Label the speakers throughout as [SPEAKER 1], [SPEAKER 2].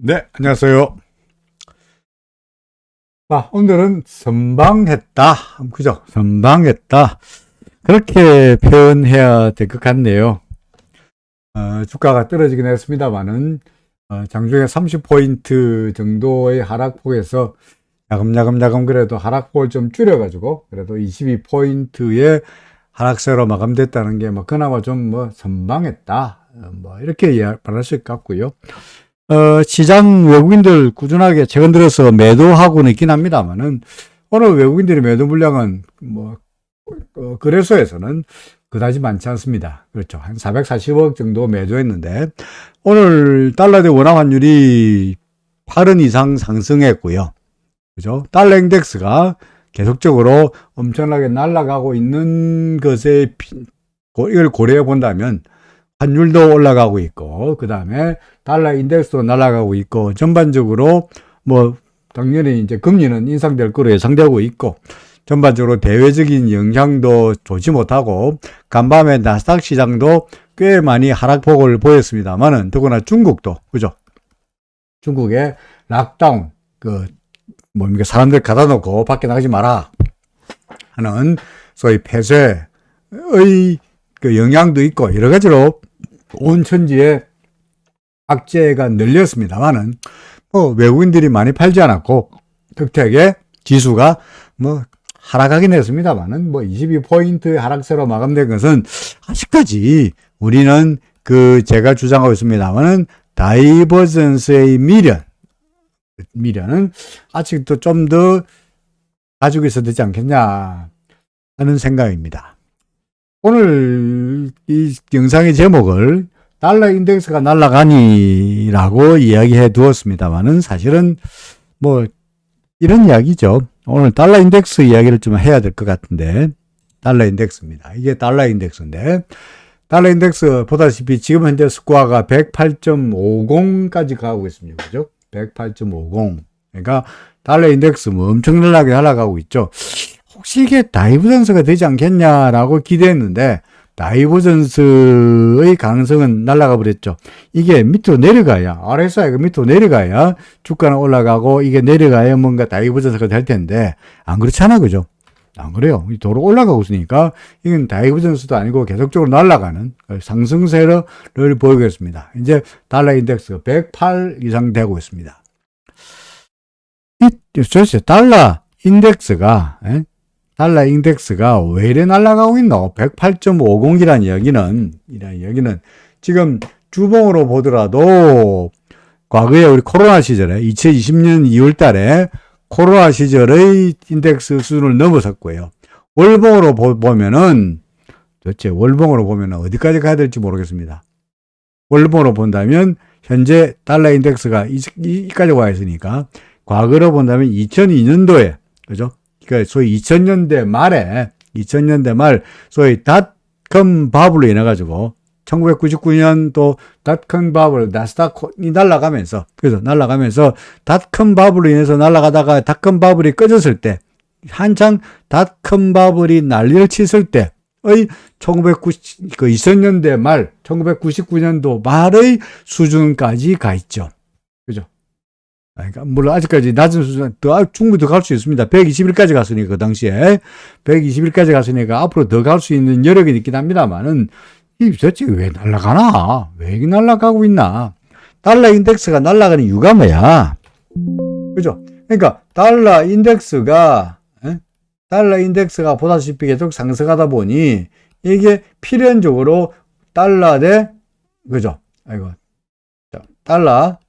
[SPEAKER 1] 네, 안녕하세요. 자, 오늘은 선방했다. 그죠? 선방했다. 그렇게 표현해야 될 것 같네요. 어, 주가가 떨어지긴 했습니다만은, 어, 장중에 30포인트 정도의 하락폭에서 야금야금야금 그래도 하락폭을 좀 줄여가지고, 그래도 22포인트의 하락세로 마감됐다는 게 뭐, 그나마 좀 뭐, 선방했다. 어, 뭐, 이렇게 말할 수 있을 것 같고요. 어, 시장 외국인들 꾸준하게 최근 들어서 매도하고는 있긴 합니다만은 오늘 외국인들의 매도 물량은 뭐 어, 거래소에서는 그다지 많지 않습니다. 그렇죠. 한 440억 정도 매도했는데 오늘 달러 대 원화 환율이 8원 이상 상승했고요. 그죠? 달러 인덱스가 계속적으로 엄청나게 날아가고 있는 것에 이걸 고려해 본다면 환율도 올라가고 있고 그 다음에 달러 인덱스도 날아가고 있고 전반적으로 뭐 당연히 이제 금리는 인상될 거로 예상되고 있고 전반적으로 대외적인 영향도 좋지 못하고 간밤에 나스닥 시장도 꽤 많이 하락폭을 보였습니다만은 더구나 중국도 그죠? 중국의 락다운 그 뭡니까 사람들 가다 놓고 밖에 나가지 마라 하는 소위 폐쇄의 그 영향도 있고 여러 가지로 온 천지에 악재가 늘렸습니다만은 뭐 외국인들이 많이 팔지 않았고 덕택에 지수가 뭐 하락하긴 했습니다만은 뭐 22포인트 하락세로 마감된 것은 아직까지 우리는 그 제가 주장하고 있습니다만은 다이버전스의 미련 미련은 아직도 좀 더 가지고 있어야 되지 않겠냐 하는 생각입니다. 오늘 이 영상의 제목을 달러 인덱스가 날아가니라고 이야기해 두었습니다만은 사실은 뭐 이런 이야기죠. 오늘 달러 인덱스 이야기를 좀 해야 될 것 같은데 달러 인덱스입니다. 이게 달러 인덱스인데 달러 인덱스 보다시피 지금 현재 스코어가 108.50까지 가고 있습니다. 그죠? 108.50. 그러니까 달러 인덱스 뭐 엄청나게 날아가고 있죠. 혹시 이게 다이버전스가 되지 않겠냐라고 기대했는데 다이버전스의 가능성은 날아가 버렸죠. 이게 밑으로 내려가야 RSI가 밑으로 내려가야 주가는 올라가고 이게 내려가야 뭔가 다이버전스가 될 텐데 안 그렇잖아 그죠? 안 그래요. 이 도로 올라가고 있으니까 이건 다이버전스도 아니고 계속적으로 날아가는 상승세를 보이고 있습니다. 이제 달러 인덱스 108 이상 되고 있습니다. 이, 도대체 달러 인덱스가 에? 달러 인덱스가 왜 이래 날아가고 있노? 108.50이라는 이야기는, 이런 이야기는 지금 주봉으로 보더라도 과거에 우리 코로나 시절에 2020년 2월 달에 코로나 시절의 인덱스 수준을 넘어섰고요. 월봉으로 보, 보면은 도대체 월봉으로 보면 어디까지 가야 될지 모르겠습니다. 월봉으로 본다면 현재 달러 인덱스가 이, 이까지 와 있으니까 과거로 본다면 2002년도에 그죠? 그러니까 소위 2000년대 말에 2000년대 말 소위 닷컴 바블로 인해 가지고 1999년 또 닷컴 바블 나스닥이 날아가면서 그래서 날아가면서 닷컴 바블로 인해서 날아가다가 닷컴 바블이 꺼졌을 때 한창 닷컴 바블이 난리를 쳤을 때의 1990, 그 2000년대 말, 1999년도 말의 수준까지 가 있죠. 그죠? 그러니까 물론 아직까지 낮은 수준 더 충분히 더 갈 수 있습니다. 120일까지 갔으니까 그 당시에 120일까지 갔으니까 앞으로 더 갈 수 있는 여력이 있긴 합니다만은 이 도대체 왜 날아가나? 왜 날아가고 있나? 달러 인덱스가 날아가는 이유가 뭐야? 그죠? 그러니까 달러 인덱스가 에? 달러 인덱스가 보다시피 계속 상승하다 보니 이게 필연적으로 달러 대 그죠? 아이고 자, 달러 에?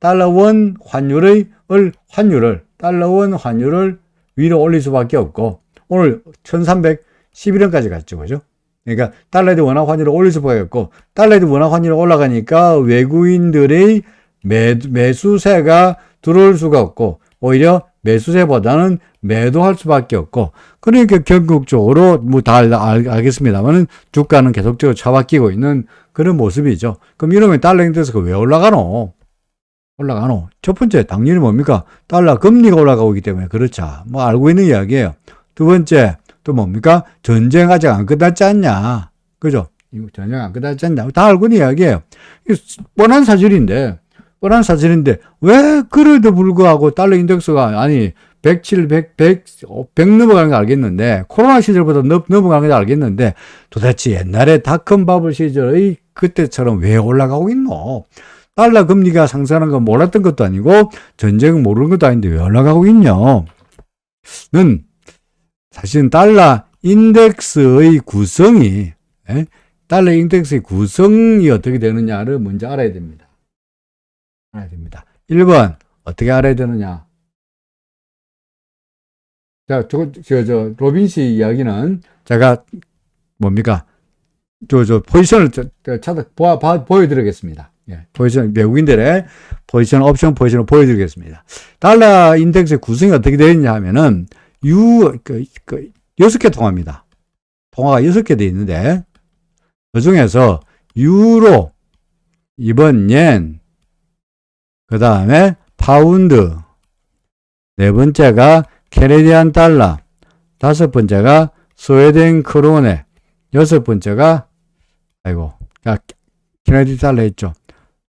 [SPEAKER 1] 달러 원 환율의 을 환율을 달러 원 환율을 위로 올릴 수밖에 없고 오늘 1311원까지 갔죠. 그죠? 그러니까 달러 대 원화 환율을 올릴 수밖에 없고 달러 대 원화 환율이 올라가니까 외국인들의 매, 매수세가 들어올 수가 없고 오히려 매수세보다는 매도할 수밖에 없고 그러니까 결국적으로 뭐 다 알겠습니다만은 주가는 계속적으로 처박히고 있는 그런 모습이죠. 그럼 이러면 달러 인덱스가 왜 올라가노? 올라가노? 첫 번째, 당연히 뭡니까? 달러 금리가 올라가고 있기 때문에 그렇죠. 뭐 알고 있는 이야기예요. 두 번째, 또 뭡니까? 전쟁 아직 안 끝났지 않냐? 그죠? 전쟁 안 끝났지 않냐? 다 알고 있는 이야기예요. 뻔한 사실인데, 뻔한 사실인데 왜 그래도 불구하고 달러 인덱스가 아니 107, 100, 100, 100 넘어가는 거 알겠는데 코로나 시절보다 넘, 넘어가는 거 알겠는데 도대체 옛날에 닷컴 바블 시절의 그때처럼 왜 올라가고 있노? 달러 금리가 상승하는 거 몰랐던 것도 아니고 전쟁은 모르는 것도 아닌데 왜 올라가고 있냐? 는 사실은 달러 인덱스의 구성이 예? 달러 인덱스의 구성이 어떻게 되느냐를 먼저 알아야 됩니다. 알아야 됩니다. 1번 어떻게 알아야 되느냐? 자, 저, 저, 저 로빈 씨 이야기는 제가 뭡니까? 저, 저 포지션을 찾아 보여드리겠습니다. 예, 포지션 외국인들의 포지션 옵션 포지션을 보여드리겠습니다. 달러 인덱스의 구성이 어떻게 되어 있냐 하면은 유, 그, 그, 여섯 개 통화입니다. 통화가 여섯 개 되어 있는데 그 중에서 유로, 이번 옌, 그 다음에 파운드, 네 번째가 캐네디안 달러, 다섯 번째가 스웨덴 크로네, 여섯 번째가 아이고, 야, 캐네디 달러 있죠.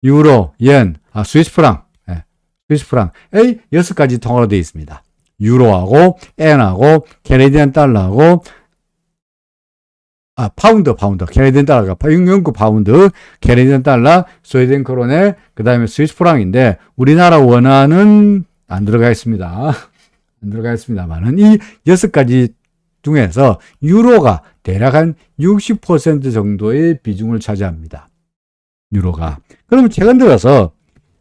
[SPEAKER 1] 유로, 옌, 아, 스위스 프랑, 예, 스위스 프랑, 의 여섯 가지 통화로 되어 있습니다. 유로하고, 엔하고, 캐네디안 달러하고, 아, 파운드, 파운드. 캐네디안 달러가, 영국 파운드, 캐네디안 달러, 스웨덴 크로네, 그 다음에 스위스 프랑인데, 우리나라 원화는 안 들어가 있습니다. 안 들어가 있습니다만은, 이 여섯 가지 중에서 유로가 대략 한 60% 정도의 비중을 차지합니다. 유로가. 그럼 최근 들어서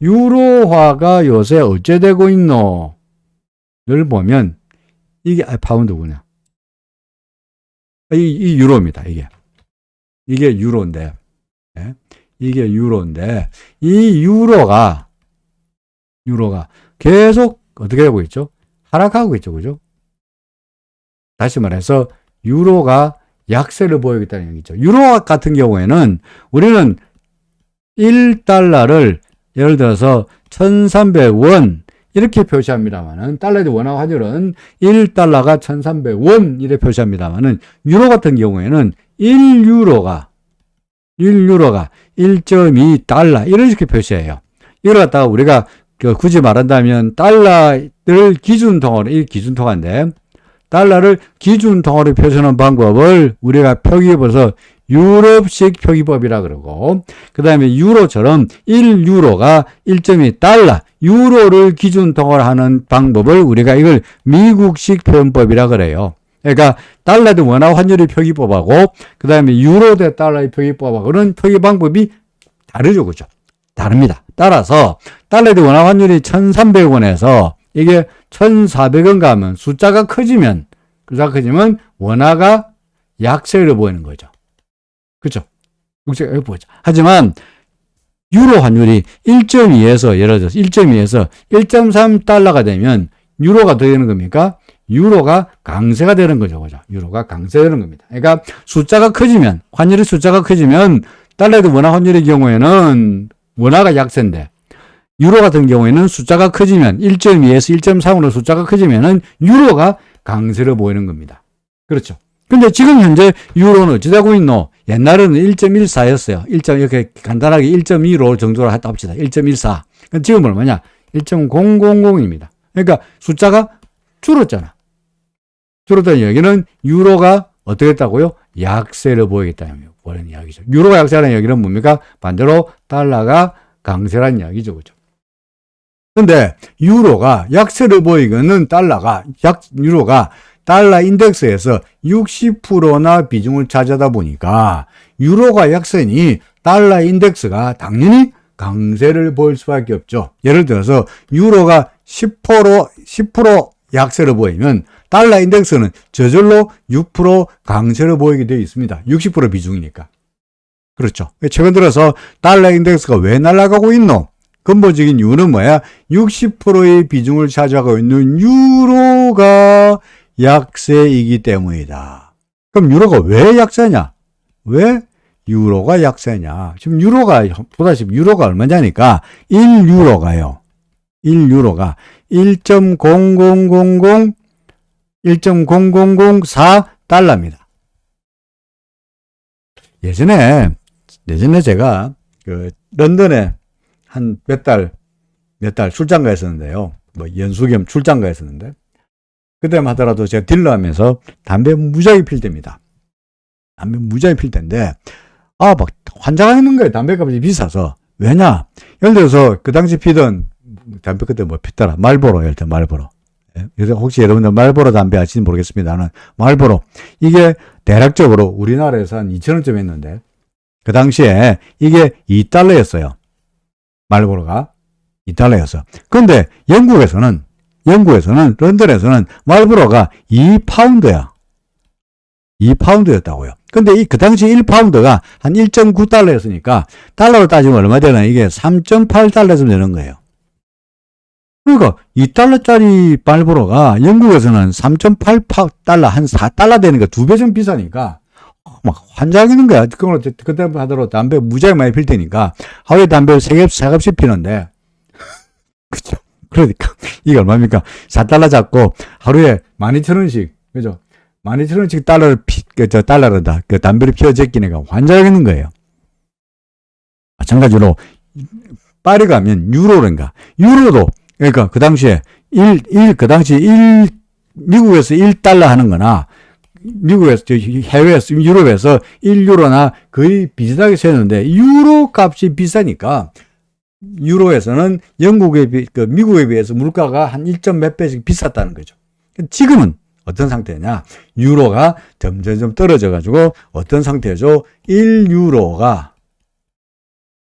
[SPEAKER 1] 유로화가 요새 어째 되고 있노? 를 보면 이게 아, 파운드구나. 이, 이 유로입니다. 이게 이게 유로인데 예? 이게 유로인데 이 유로가 유로가 계속 어떻게 되고 있죠? 하락하고 있죠, 그죠? 다시 말해서 유로가 약세를 보이겠다는 얘기죠. 유로 같은 경우에는 우리는 1달러를 예를 들어서 1300원 이렇게 표시합니다만은 달러의 원화 환율은 1달러가 1300원 이렇게 표시합니다만은 유로 같은 경우에는 1유로가 1유로가 1.2달러 이런 식의 표시해요. 이걸 갖다가 우리가 그 굳이 말한다면 달러를 기준 통화로 이 기준 통화인데 달러를 기준 통화로 표시하는 방법을 우리가 표기해서 유럽식 표기법이라 그러고 그 다음에 유로처럼 1유로가 1.2 달러 유로를 기준 통화로 하는 방법을 우리가 이걸 미국식 표현법이라 그래요. 그러니까 달러 대 원화 환율의 표기법하고 그 다음에 유로 대 달러의 표기법하고는 표기 방법이 다르죠. 그죠? 다릅니다. 따라서 달러 대 원화 환율이 1,300원에서 이게 1,400원 가면 숫자가 커지면 숫자가 커지면 원화가 약세를 보이는 거죠. 그죠? 국제가 보죠. 하지만 유로 환율이 1.2에서 예를 들어서 1.2에서 1.3달러가 되면 유로가 더 되는 겁니까? 유로가 강세가 되는 거죠. 그죠? 유로가 강세되는 겁니다. 그러니까 숫자가 커지면 환율의 숫자가 커지면 달러의 원화 환율의 경우에는 원화가 약세인데 유로 같은 경우에는 숫자가 커지면 1.2에서 1.3으로 숫자가 커지면은 유로가 강세를 보이는 겁니다. 그렇죠. 근데 지금 현재 유로는 어찌 되고 있노? 옛날에는 1.14였어요. 1. 이렇게 간단하게 1.2로 정도로 했다 합시다. 1.14. 지금 얼마냐? 1.000입니다. 그러니까 숫자가 줄었잖아. 줄었다는 얘기는 유로가 어떻게 했다고요? 약세를 보이겠다는 이야기죠. 유로가 약세라는 얘기는 뭡니까? 반대로 달러가 강세라는 이야기죠. 그죠? 근데 유로가 약세를 보이고는 달러가 약 유로가 달러 인덱스에서 60%나 비중을 차지하다 보니까 유로가 약세니 달러 인덱스가 당연히 강세를 보일 수밖에 없죠. 예를 들어서 유로가 10% 10% 약세를 보이면 달러 인덱스는 저절로 6% 강세를 보이게 되어 있습니다. 60% 비중이니까. 그렇죠. 최근 들어서 달러 인덱스가 왜 날아가고 있노? 근본적인 이유는 뭐야? 60%의 비중을 차지하고 있는 유로가 약세이기 때문이다. 그럼 유로가 왜 약세냐? 왜 유로가 약세냐? 지금 유로가, 보다시피 유로가 얼마냐니까 1유로가요. 1유로가 1.0000 1.0004 달러입니다. 예전에, 예전에 제가 그 런던에 한 몇 달, 몇달 출장 가 있었는데요. 뭐 연수 겸 출장 가 있었는데. 그때만 하더라도 제가 딜러 하면서 담배 무지하게 필 때입니다. 담배 무지하게 필 때인데, 아, 막 환장하 는 거예요. 담배값이 비싸서. 왜냐? 예를 들어서 그 당시 피던 담배 그때 뭐 피더라. 말보로, 예를 들어 말보로. 예? 그래서 혹시 여러분들 말보로 담배 아시는지 모르겠습니다는 말보로. 이게 대략적으로 우리나라에서 한 2,000원쯤 했는데, 그 당시에 이게 2달러였어요. 말보로가 2달러였어. 근데 영국에서는 영국에서는 런던에서는 말보로가 2파운드야. 2파운드였다고요. 근데 이 그 당시 1파운드가 한 1.9달러였으니까 달러로 따지면 얼마 되나 이게 3.8달러쯤 되는 거예요. 그러니까 2달러짜리 말보로가 영국에서는 3.8달러 한 4달러 되니까 두 배 좀 비싸니까 막 환장하는 거야. 그걸 그때 하더라도 담배 무지하게 많이 필 테니까 하루에 담배를 세 겹, 세 겹씩 피는데 그죠? 그러니까 이게 얼마입니까? 4달러 잡고 하루에 12,000원씩 그죠? 12,000원씩 달러를 피, 그, 저, 달러로다. 그 담배를 피워 제끼니까 환장하는 거예요. 마찬가지로 파리 가면 유로인가? 유로도 그러니까 그 당시에 1, 1, 그 당시 1, 미국에서 1달러 하는 거나 미국에서, 저 해외에서, 유럽에서 1유로나 거의 비슷하게 세는데, 유로 값이 비싸니까, 유로에서는 영국에 비, 그 미국에 비해서 물가가 한 1점 몇 배씩 비쌌다는 거죠. 지금은 어떤 상태냐? 유로가 점점점 떨어져 가지고 어떤 상태죠? 1유로가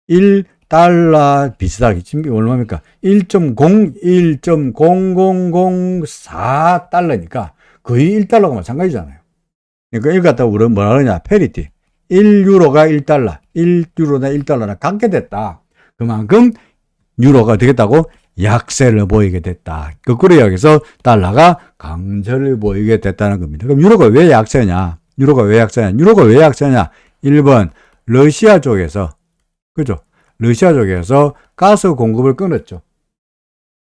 [SPEAKER 1] 1달러 비슷하게 지금 얼마입니까? 1.0 1.0004달러니까 거의 1달러가 마찬가지잖아요. 그러니까 이거 갖다가 우리는 뭐라 그러냐? 페리티. 1유로가 1달러, 1유로나 1달러나 갖게 됐다. 그만큼 유로가 되겠다고 약세를 보이게 됐다. 거꾸로 여기서 달러가 강세를 보이게 됐다는 겁니다. 그럼 유로가 왜 약세냐? 유로가 왜 약세냐? 유로가 왜 약세냐? 1번 러시아 쪽에서 그죠? 러시아 쪽에서 가스 공급을 끊었죠.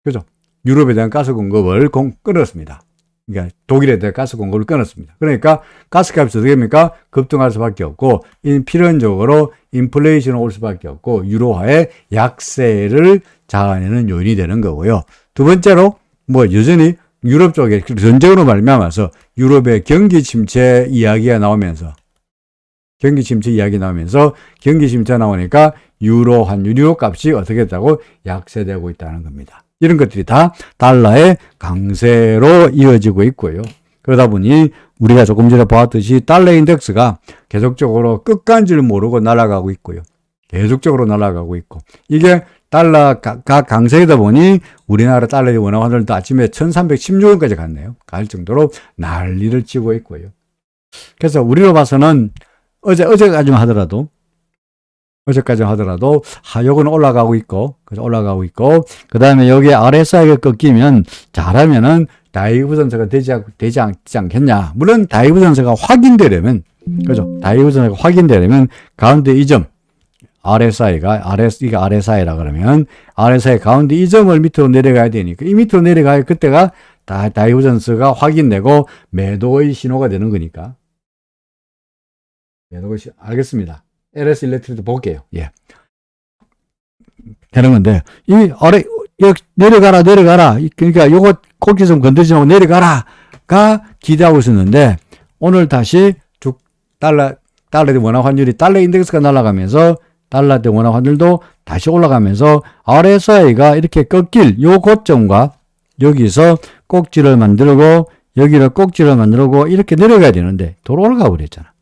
[SPEAKER 1] 그죠? 유럽에 대한 가스 공급을 공, 끊었습니다. 그러니까 독일에 대한 가스 공급을 끊었습니다. 그러니까 가스값이 어떻게 됩니까? 급등할 수밖에 없고 필연적으로 인플레이션이 올 수밖에 없고 유로화의 약세를 자아내는 요인이 되는 거고요. 두 번째로 뭐 여전히 유럽 쪽에 전쟁으로 말미암아서 유럽의 경기 침체 이야기가 나오면서 경기 침체 이야기 나오면서 경기 침체 나오니까 유로 환율 유로 값이 어떻게 됐다고 약세되고 있다는 겁니다. 이런 것들이 다 달러의 강세로 이어지고 있고요. 그러다 보니 우리가 조금 전에 보았듯이 달러 인덱스가 계속적으로 끝간지를 모르고 날아가고 있고요. 계속적으로 날아가고 있고 이게 달러가 강세이다 보니 우리나라 달러의 원화 환율도 아침에 1316원까지 갔네요. 갈 정도로 난리를 치고 있고요. 그래서 우리로 봐서는 어제 어제까지만 하더라도 어제까지 하더라도 하역은 올라가고 있고 그래서 올라가고 있고 그 다음에 여기 RSI가 꺾이면 잘하면은 다이브 전세가 되지, 않, 되지 않 지 않겠냐. 물론 다이브 전세가 확인되려면 그죠? 다이브 전세가 확인되려면 가운데 이 점 RSI가 RS 이게 RSI라 그러면 RSI 가운데 이 점을 밑으로 내려가야 되니까 이 밑으로 내려가야 그때가 다 다이브전스가 확인되고 매도의 신호가 되는 거니까. 매도의 신 알겠습니다. LS 일렉트릭도 볼게요. 예. 되는 건데, 이 아래, 내려가라, 내려가라. 그러니까 요거 코끼 좀 건드리지 말고 내려가라 가 기대하고 있었는데, 오늘 다시 쭉 달러, 달러 대 원화 환율이 달러 인덱스가 날아가면서 달러 대 원화 환율도 다시 올라가면서 RSI가 이렇게 꺾일 요 고점과 여기서 꼭지를 만들고 여기를 꼭지를 만들고 이렇게 내려가야 되는데 도로 올라가 버렸잖아.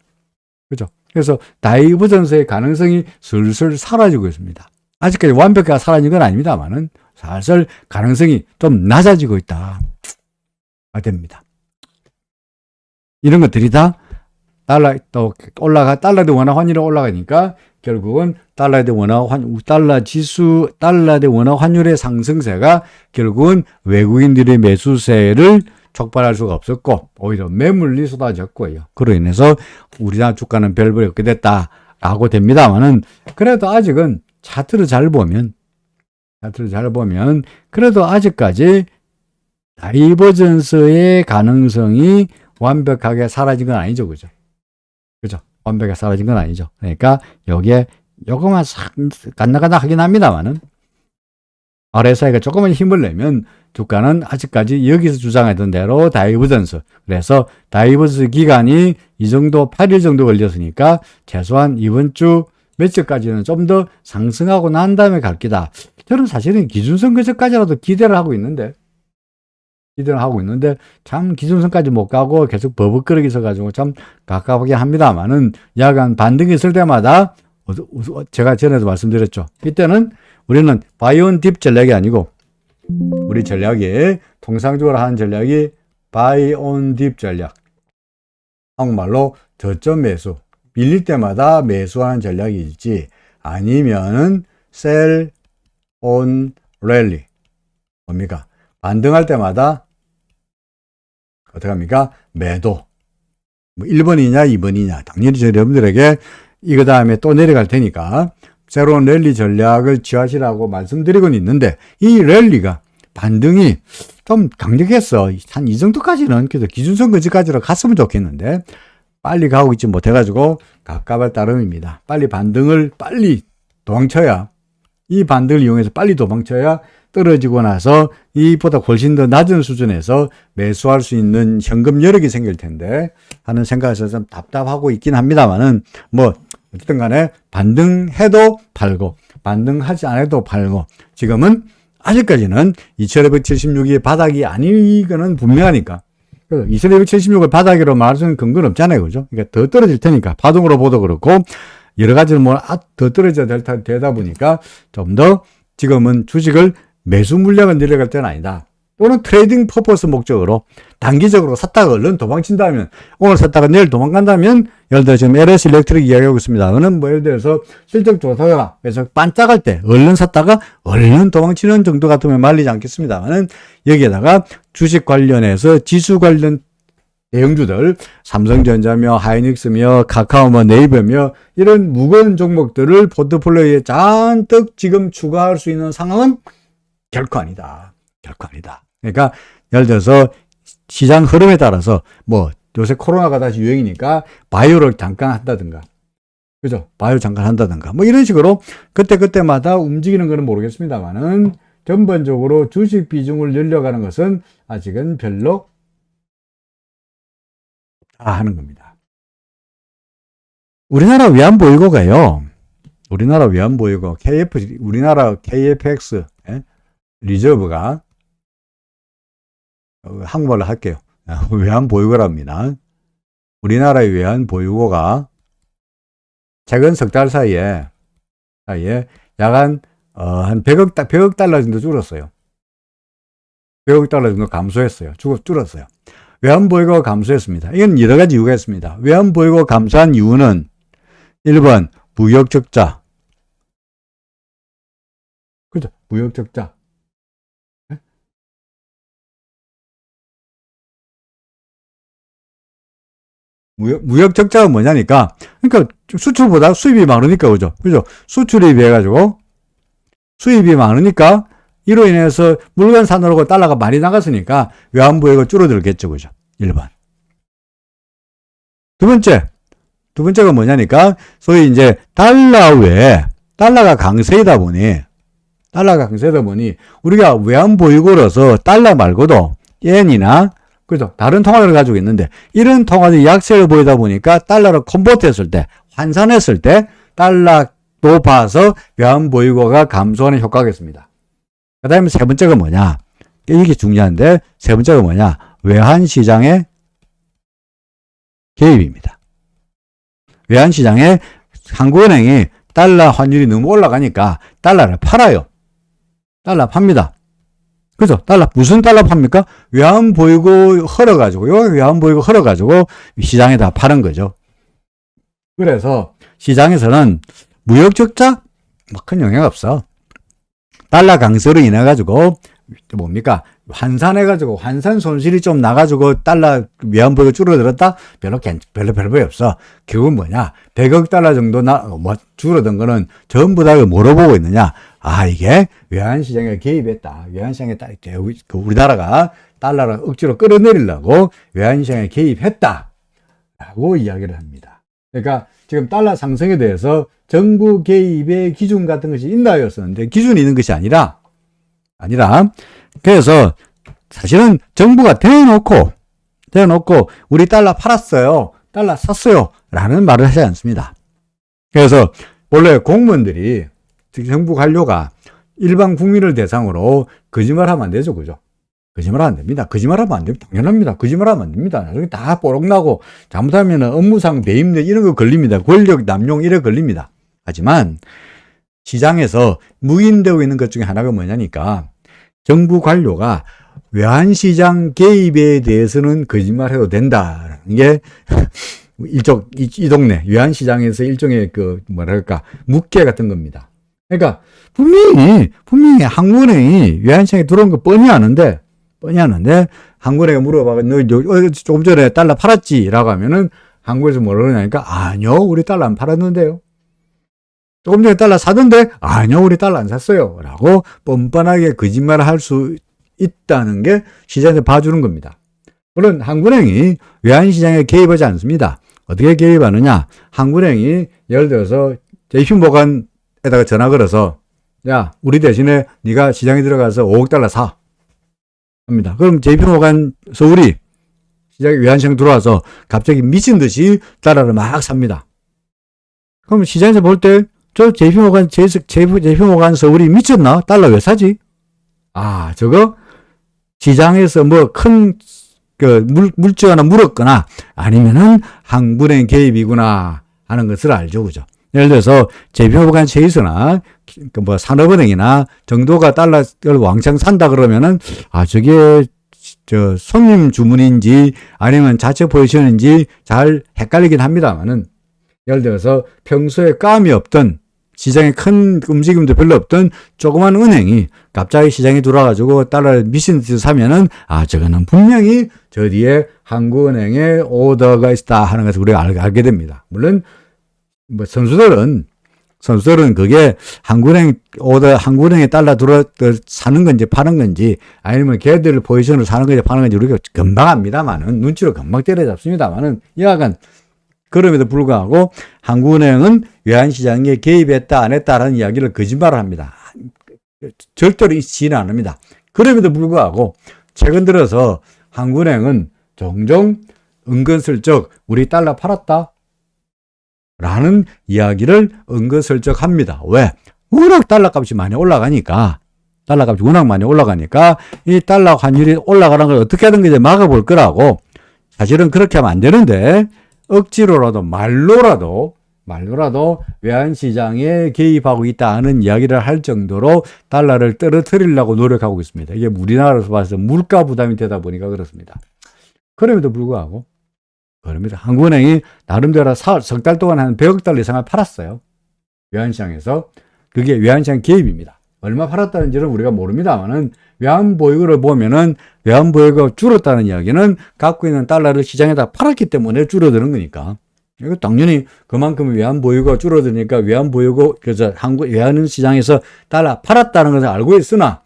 [SPEAKER 1] 그래서 다이버전스의 가능성이 슬슬 사라지고 있습니다. 아직까지 완벽하게 사라진 건 아닙니다만은 살살 가능성이 좀 낮아지고 있다. 됩니다. 이런 것들이 다 달러 또 올라가 달러 대 원화 환율이 올라가니까 결국은 달러 대 원화 환 달러 지수 달러 대 원화 환율의 상승세가 결국은 외국인들의 매수세를 촉발할 수가 없었고 오히려 매물이 쏟아졌고요. 그로 인해서 우리나라 주가는 별볼이 없게 됐다라고 됩니다만은 그래도 아직은 차트를 잘 보면 차트를 잘 보면 그래도 아직까지 다이버전스의 가능성이 완벽하게 사라진 건 아니죠. 그죠? 그죠? 완벽하게 사라진 건 아니죠. 그러니까 여기에 요거만 싹 간나간나 하긴 합니다만은 RSI가 조금만 힘을 내면 주가는 아직까지 여기서 주장했던 대로 다이버전스. 그래서 다이버스 기간이 이 정도 8일 정도 걸렸으니까 최소한 이번 주 며칠까지는 좀 더 상승하고 난 다음에 갈 기다. 저는 사실은 기준선 근처까지라도 기대를 하고 있는데 기대를 하고 있는데 참 기준선까지 못 가고 계속 버벅거리기 있어가지고 참 가깝게 합니다만은 야간 반등이 있을 때마다 제가 전에도 말씀드렸죠. 이때는 우리는 바이온 딥 전략이 아니고 우리 전략이 통상적으로 하는 전략이 바이온 딥 전략. 한국말로 저점 매수. 밀릴 때마다 매수하는 전략이지 아니면은 랠리. 뭡니까? 반등할 때마다 어떻게 합니까? 매도. 뭐 1번이냐 2번이냐. 당연히 저 여러분들에게 이거 다음에 또 내려갈 테니까 새로운 랠리 전략을 취하시라고 말씀드리고는 있는데 이 랠리가 반등이 좀 강력했어. 한 이 정도까지는 그래도 기준선 근처까지로 갔으면 좋겠는데 빨리 가고 있지 못해가지고 가깝을 따름입니다. 빨리 반등을 빨리 도망쳐야 이 반등을 이용해서 빨리 도망쳐야 떨어지고 나서 이보다 훨씬 더 낮은 수준에서 매수할 수 있는 현금 여력이 생길 텐데 하는 생각에서 좀 답답하고 있긴 합니다만은 뭐 어쨌든 간에 반등해도 팔고 반등하지 않아도 팔고 지금은 아직까지는 2276이 바닥이 아니거는 분명하니까 2276을 바닥으로 말할 수는 근거는 없잖아요. 그죠? 그러니까 더 떨어질 테니까 파동으로 보도 그렇고 여러 가지로 뭐더 떨어져야 될, 타- 되다 보니까 좀 더 지금은 주식을 매수 물량을 내려갈 때는 아니다. 또는 트레이딩 퍼포스 목적으로 단기적으로 샀다가 얼른 도망친다면 오늘 샀다가 내일 도망간다면 예를 들어 지금 LS 일렉트릭 이야기하고 있습니다. 그는 뭐 예를 들어서 실적 조사가 그래서 반짝할 때 얼른 샀다가 얼른 도망치는 정도 같으면 말리지 않겠습니다만은 여기에다가 주식 관련해서 지수 관련 대형주들 삼성전자며 하이닉스며 카카오며 네이버며 이런 무거운 종목들을 포트폴리오에 잔뜩 지금 추가할 수 있는 상황은 결코 아니다. 결코 아니다. 그러니까 예를 들어서 시장 흐름에 따라서 뭐 요새 코로나가 다시 유행이니까 바이오를 잠깐 한다든가 그죠? 바이오 잠깐 한다든가 뭐 이런 식으로 그때그때마다 움직이는 거는 모르겠습니다만은 전반적으로 주식 비중을 늘려가는 것은 아직은 별로 다 하는 겁니다. 우리나라 위안보유고가요. 우리나라 위안보유고 KF 우리나라 KFX 예? 리저브가 어, 한국말로 할게요. 외환 보유고랍니다. 우리나라의 외환 보유고가 최근 석 달 사이에 사이에 약간 어, 한 100억, 달- 100억 달러 정도 줄었어요. 100억 달러 정도 감소했어요. 줄, 줄었어요. 외환 보유고가 감소했습니다. 이건 여러 가지 이유가 있습니다. 외환 보유고 감소한 이유는 1번 무역 적자. 그죠? 무역 적자. 무역, 무역 적자가 뭐냐니까, 그러니까 수출보다 수입이 많으니까, 그죠? 그죠? 수출이 비해 가지고 수입이 많으니까 이로 인해서 물건 사놓고 달러가 많이 나갔으니까 외환부액가 줄어들겠죠, 그죠? 1번. 두 번째, 두 번째가 뭐냐니까, 소위 이제 달러 외에 달러가 강세이다 보니, 달러가 강세다 보니 우리가 외환 보유고로서 달러 말고도 엔이나 그죠? 다른 통화를 가지고 있는데 이런 통화들이 약세를 보이다 보니까 달러를 컨버트했을 때 환산했을 때 달러 높아서 외환 보유고가 감소하는 효과가 있습니다. 그 다음에 세 번째가 뭐냐? 이게 중요한데 세 번째가 뭐냐? 외환 시장의 개입입니다. 외환 시장에 한국은행이 달러 환율이 너무 올라가니까 달러를 팔아요. 달러 팝니다. 그죠? 달러, 무슨 달러 팝니까? 외환 보이고 헐어가지고, 요 외환 보이고 헐어가지고 시장에다 파는 거죠. 그래서 시장에서는 무역 적자? 뭐큰 영향 없어. 달러 강세로 인해가지고, 뭡니까? 환산해가지고, 환산 손실이 좀 나가지고, 달러 외환 보이고 줄어들었다? 별로, 괜- 별로, 별로 없어. 결국은 뭐냐? 100억 달러 정도 나, 뭐, 줄어든 거는 전부 다 뭐로 보고 있느냐? 아, 이게 외환 시장에 개입했다. 외환 시장에 따, 이제 우리- 그 우리나라가 달러를 억지로 끌어내리려고 외환 시장에 개입했다. 라고 이야기를 합니다. 그러니까 지금 달러 상승에 대해서 정부 개입의 기준 같은 것이 있나였었는데 기준이 있는 것이 아니라 아니라 그래서 사실은 정부가 대놓고 대놓고 우리 달러 팔았어요. 달러 샀어요. 라는 말을 하지 않습니다. 그래서 원래 공무원들이 즉 정부 관료가 일반 국민을 대상으로 거짓말하면 안 되죠. 그죠? 거짓말하면 안 됩니다. 거짓말하면 안 됩니다. 당연합니다. 거짓말하면 안 됩니다. 나중에 다 뽀록나고 잘못하면 업무상 배임내 이런 거 걸립니다. 권력 남용 이래 걸립니다. 하지만 시장에서 묵인되고 있는 것 중에 하나가 뭐냐니까 정부 관료가 외환시장 개입에 대해서는 거짓말해도 된다라는 게 일종 이, 이 동네 외환시장에서 일종의 그 뭐랄까 묵계 같은 겁니다. 그러니까 분명히 분명히 한국은행이 외환시장에 들어온 거 뻔히 아는데 뻔히 아는데 한국은행에 물어봐 너 요- 어, 조금 전에 달러 팔았지라고 하면은 한국에서 뭐라 그러냐니까 아니요 우리 달러 안 팔았는데요. 조금 전에 달러 사던데 아니요 우리 달러 안 샀어요 라고 뻔뻔하게 거짓말을 할 수 있다는 게 시장에서 봐주는 겁니다. 물론 한국은행이 외환시장에 개입하지 않습니다. 어떻게 개입하느냐 한국은행이 예를 들어서 JP모간에다가 전화 걸어서 야 우리 대신에 네가 시장에 들어가서 5억 달러 사 합니다. 그럼 JP모간 서울이 시장에 외환시장 들어와서 갑자기 미친 듯이 달러를 막 삽니다. 그럼 시장에서 볼 때 저 JP모간 JP모간 서울이 미쳤나? 달러 왜 사지? 아 저거 시장에서 뭐 큰 그 물주 하나 물었거나 아니면은 한국은행 개입이구나 하는 것을 알죠, 그죠? 예를 들어서 JP모간 체이스나 뭐 산업은행이나 정도가 달러를 왕창 산다 그러면은 아 저게 저 손님 주문인지 아니면 자체 포지션인지 잘 헷갈리긴 합니다만은 예를 들어서 평소에 감이 없던 시장에 큰 움직임도 별로 없던 조그만 은행이 갑자기 시장에 들어와가지고 달러를 미친 듯이 사면은 아 저거는 분명히 저 뒤에 한국은행에 오더가 있다 하는 것을 우리가 알, 알게 됩니다. 물론 뭐 선수들은 선수들은 그게 한국은행 오더 한국은행에 달러 들어 사는 건지 파는 건지 아니면 걔들 포지션을 사는 건지 파는 건지 우리가 금방 압니다만은 눈치로 금방 때려잡습니다만은 여하간 그럼에도 불구하고 한국은행은 외환시장에 개입했다 안 했다라는 이야기를 거짓말을 합니다. 절대로 있지는 않습니다. 그럼에도 불구하고 최근 들어서 한국은행은 종종 은근슬쩍 우리 달러 팔았다 라는 이야기를 은근슬쩍 합니다. 왜? 워낙 달러 값이 많이 올라가니까 달러 값이 워낙 많이 올라가니까 이 달러 환율이 올라가는 걸 어떻게 하든 이제 막아볼 거라고 사실은 그렇게 하면 안 되는데 억지로라도 말로라도 말로라도 외환시장에 개입하고 있다 하는 이야기를 할 정도로 달러를 떨어뜨리려고 노력하고 있습니다. 이게 우리나라에서 봐서 물가 부담이 되다 보니까 그렇습니다. 그럼에도 불구하고 그럽니다. 한국은행이 나름대로 석 달 동안 한 100억 달러 이상을 팔았어요. 외환시장에서. 그게 외환시장 개입입니다. 얼마 팔았다는지는 우리가 모릅니다만은 외환보유고를 보면은 외환보유고가 줄었다는 이야기는 갖고 있는 달러를 시장에다 팔았기 때문에 줄어드는 거니까. 이거 당연히 그만큼 외환보유고가 줄어드니까 외환보유고 그래서 한국 외환 시장에서 달러 팔았다는 것을 알고 있으나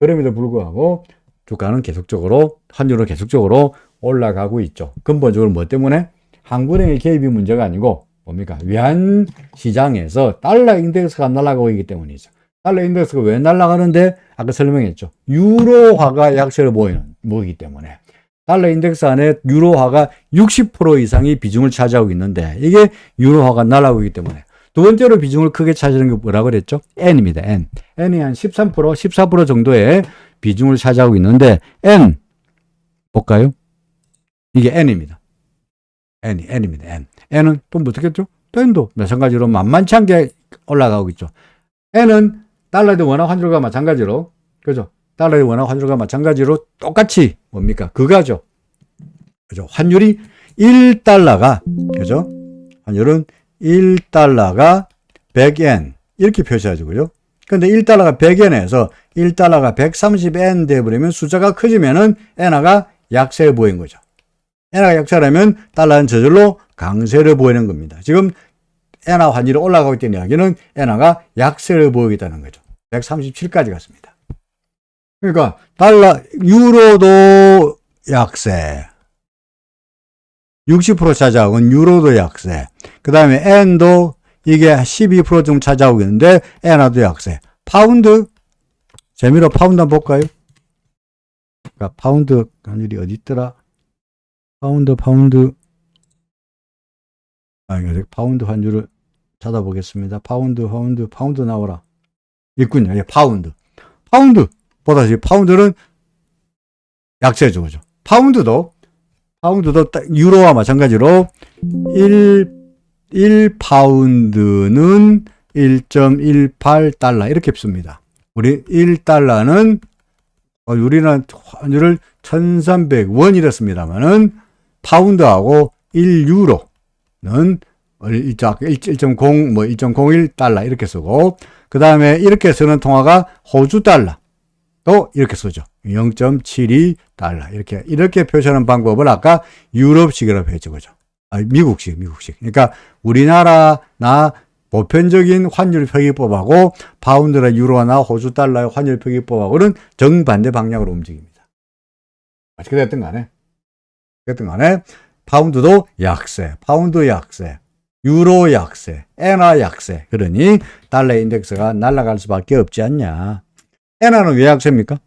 [SPEAKER 1] 그럼에도 불구하고 주가는 계속적으로 환율은 계속적으로 올라가고 있죠. 근본적으로 뭐 때문에 한국은행의 개입이 문제가 아니고 뭡니까 외환 시장에서 달러 인덱스가 날아가고 있기 때문이죠. 달러 인덱스가 왜 날아가는데 아까 설명했죠. 유로화가 약세를 보이는 뭐이기 때문에 달러 인덱스 안에 유로화가 60% 이상이 비중을 차지하고 있는데 이게 유로화가 날아가고 있기 때문에 두 번째로 비중을 크게 차지하는 게 뭐라고 그랬죠? N입니다. N. N이 한 13%, 14% 정도의 비중을 차지하고 있는데 N 볼까요? 이게 N입니다. N이 N입니다. N. N은 또 어떻겠죠? 또 N도 마찬가지로 만만치 않게 올라가고 있죠. N은 달러의 원화 환율과 마찬가지로 그죠? 달러의 원화 환율과 마찬가지로 똑같이 뭡니까? 그가죠. 그죠? 환율이 1달러가 그죠? 환율은 1달러가 100엔 이렇게 표시하죠. 그죠? 근데 1달러가 100엔에서 1달러가 130엔 돼버리면 숫자가 커지면은 엔화가 약세 보인 거죠. 엔화가 약세라면 달러는 저절로 강세를 보이는 겁니다. 지금 엔화 환율이 올라가고 있다는 이야기는 엔화가 약세를 보이겠다는 거죠. 137까지 갔습니다. 그러니까 달러 유로도 약세. 60% 차지하고 있는 유로도 약세. 그 다음에 엔도 이게 12% 정도 차지하고 있는데 엔화도 약세. 파운드 재미로 파운드 한번 볼까요? 그러니까 파운드 환율이 어디 있더라? 파운드, 파운드. 아, 이거 파운드 환율을 찾아보겠습니다. 파운드, 파운드, 파운드 나오라. 있군요. 예, 파운드. 파운드. 보다시피 파운드는 약세죠. 그죠? 파운드도, 파운드도 딱 유로와 마찬가지로 1, 1파운드는 1.18달러 이렇게 씁니다. 우리 1달러는 어, 우리는 환율을 1300원 이랬습니다만은 파운드하고 1유로는 1.0, 뭐 1.01달러 이렇게 쓰고 그 다음에 이렇게 쓰는 통화가 호주 달러 또 이렇게 쓰죠. 0.72달러 이렇게 이렇게 표시하는 방법을 아까 유럽식이라고 했죠. 그죠? 아, 미국식, 미국식. 그러니까 우리나라나 보편적인 환율 표기법하고 파운드나 유로나 호주 달러의 환율 표기법하고는 정반대 방향으로 움직입니다. 어떻게 됐든 간에 됐든 간에 파운드도 약세, 파운드 약세, 유로 약세, 엔화 약세. 그러니 달러 인덱스가 날아갈 수밖에 없지 않냐. 엔화는 왜 약세입니까?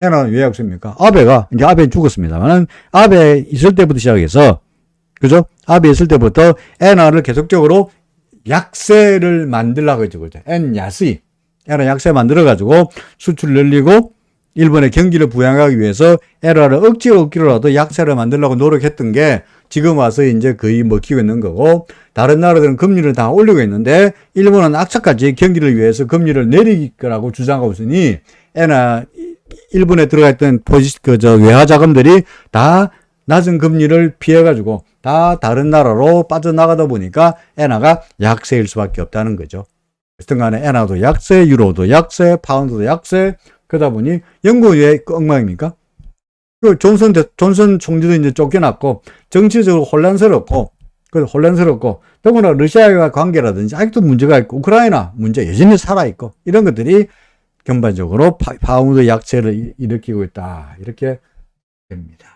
[SPEAKER 1] 엔화는 왜 약세입니까? 아베가 이제 아베 죽었습니다만은 아베 있을 때부터 시작해서 그죠? 아베 있을 때부터 엔화를 계속적으로 약세를 만들라고 했죠. 그죠? 엔 야스이. 엔화 약세 만들어 가지고 수출 늘리고 일본의 경기를 부양하기 위해서 엔화를 억지 억지로라도 약세를 만들려고 노력했던 게 지금 와서 이제 거의 먹히고 있는 거고 다른 나라들은 금리를 다 올리고 있는데 일본은 악착같이 경기를 위해서 금리를 내리기라고 주장하고 있으니 엔화 일본에 들어가 있던 포지 그저 외화 자금들이 다 낮은 금리를 피해 가지고 다 다른 나라로 빠져나가다 보니까 엔화가 약세일 수밖에 없다는 거죠. 어쨌든 간에 엔화도 약세, 유로도 약세, 파운드도 약세. 그러다 보니 영국이 왜 엉망입니까? 그 존슨, 대- 존슨 총리도 이제 쫓겨났고 정치적으로 혼란스럽고 그 혼란스럽고 더구나 러시아와 관계라든지 아직도 문제가 있고 우크라이나 문제 여전히 살아 있고 이런 것들이 전반적으로 파, 파운드 약세를 일- 일으키고 있다. 이렇게 됩니다.